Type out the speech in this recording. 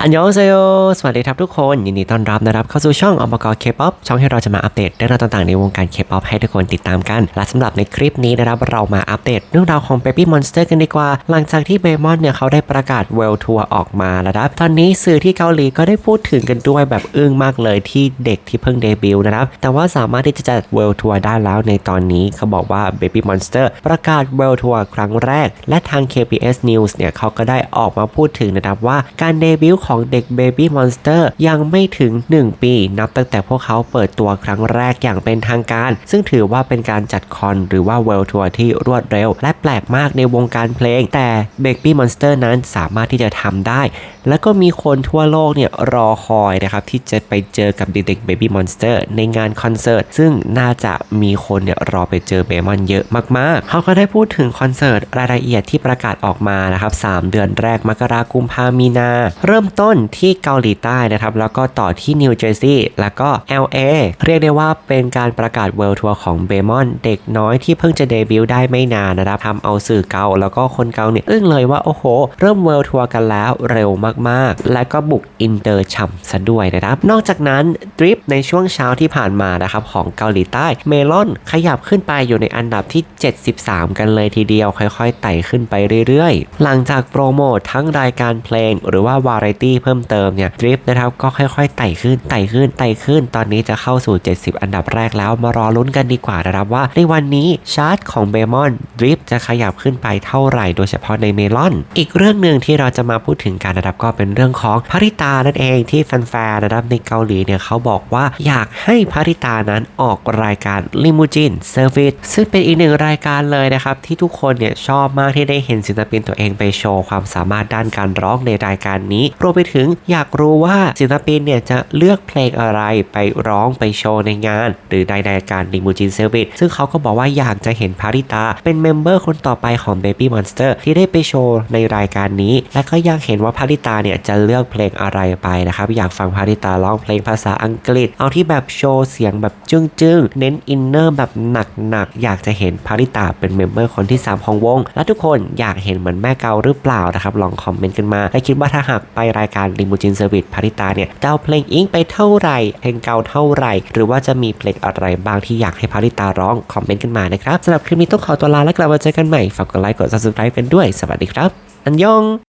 อันยองเซโยสวัสดีครับทุกคน ยินดีต้อนรับนะครับเข้าสู่ช่องอมกรเคป๊อปช่องให้เราจะมาอัปเดตเรื่องราวต่างๆในวงการเคป๊อปให้ทุกคนติดตามกัน และสำหรับในคลิปนี้นะครับเรามาอัปเดตเรื่องราวของ Baby Monster กันดีกว่า หลังจากที่เบมอนเนี่ยเขาได้ประกาศเวลทัวร์ออกมาแล้วนะครับตอนนี้สื่อที่เกาหลีก็ได้พูดถึงกันด้วยแบบอึ้งมากเลยที่เด็กที่เพิ่งเดบิวต์นะครับแต่ว่าสามารถที่จะจัดเวลทัวร์ได้แล้วในตอนนี้เขาบอกว่า Baby Monster ประกาศเวลทัวร์ครั้งแรก และทาง KBS News เนี่ยเขาก็ได้ออกมาพูดถึงนะครับว่าการเดบิวต์ของเด็ก Baby Monster ยังไม่ถึง 1 ปี นับตั้งแต่พวกเขาเปิดตัวครั้งแรกอย่างเป็นทางการ ซึ่งถือว่าเป็นการจัดคอนหรือว่าเวลทัวร์ที่รวดเร็ว และแปลกมากในวงการเพลง แต่ Baby Monster นั้นสามารถที่จะทำได้ แล้วก็มีคนทั่วโลกเนี่ยรอคอยนะครับที่จะไปเจอกับเด็กๆ Baby Monster ในงานคอนเสิร์ตซึ่งน่าจะมีคนเนี่ยรอไปเจอเบมอนเยอะมากๆ เขาก็ได้พูดถึงคอนเสิร์ตรายละเอียดที่ประกาศออกมานะครับ3เดือนแรกมกราคมพามีนา เริ่มต้นที่เกาหลีใต้นะครับ แล้วก็ต่อที่นิวเจอร์ซีย์แล้วก็ LA เรียกได้ว่าเป็นการประกาศเวิลด์ทัวร์ของเบมอนเด็กน้อยที่เพิ่งจะเดบิวต์ได้ไม่นานนะครับทำเอาสื่อเกาแล้วก็คนเกาเนี่ยอึ้งเลยว่าโอ้โห เริ่มเวิลด์ทัวร์กันแล้วเร็วมากๆ และก็บุกอินเตอร์ฉ่ำซะด้วยนะครับ นอกจากนั้นดริปในช่วงเช้าที่ผ่านมานะครับของเกาหลีใต้เมลอนขยับขึ้นไปอยู่ในอันดับที่ 73 กันเลยทีเดียวค่อยๆไต่ขึ้นไปเรื่อยๆ หลังจากโปรโมททั้งรายการเพลง หรือว่าวาไรตี้เพิ่มเติมเนี่ยดริปนะครับก็ค่อยๆไต่ขึ้นไต่ขึ้นไต่ขึ้น ตอนนี้จะเข้าสู่ 70 อันดับแรกแล้วมารอลุ้นกันดีกว่านะครับว่า ในวันนี้ชาร์ตของเบมอนดริปจะขยับขึ้นไปเท่าไหร่โดยเฉพาะในเมลอน อีกเรื่องหนึ่งที่เราจะมาพูดถึงการนะครับก็เป็นเรื่องของพาริตานั่นเองที่แฟนๆนะครับในเกาหลีเนี่ยเขาบอกว่าอยากให้พาริตานั้นออกรายการลิมูจินเซอร์วิสซึ่งเป็นอีกหนึ่งรายการเลยนะครับที่ทุกคนเนี่ยชอบมากที่ได้เห็นศิลปินตัวเองไปโชว์ความสามารถด้านการร้องในรายการนี้รวมไปถึงอยากรู้ว่าศิลปินเนี่ยจะเลือกเพลงอะไรไปร้องไปโชว์ในงาน หรือในรายการลิมูจินเซอร์วิสซึ่งเขาก็บอกว่าอยากจะเห็นพาริตา เป็นเมมเบอร์คนต่อไปของ Baby Monster ที่ได้ไปโชว์ในรายการนี้ และก็อยากเห็นว่าพาริตาเนี่ยจะเลือกเพลงอะไรไปนะครับ อยากฟังพาริตาร้องเพลงภาษาอังกฤษ เอาที่แบบโชว์เสียงแบบจึ้งๆ เน้นอินเนอร์แบบหนักๆ อยากจะเห็นพาริตาเป็นเมมเบอร์คนที่ 3 ของวง และทุกคนอยากเห็นเหมือนแม่เกาหรือเปล่านะครับลองคอมเมนต์กันมาและคิดว่าถ้าหากไปรายการลิมูจินเซอร์วิสพาริตาเนี่ยเก่าเพลงอิงไปเท่าไหร่ เพลงเก่าเท่าไหร่ หรือว่าจะมีเพลงอะไรบ้างที่อยากให้พาริตาร้อง คอมเมนต์กันมานะครับสำหรับคลิปนี้ต้องขอตัวลาและกลับมาเจอกันใหม่ ฝากกดไลค์กด subscribe กันด้วย สวัสดีครับ อันยอง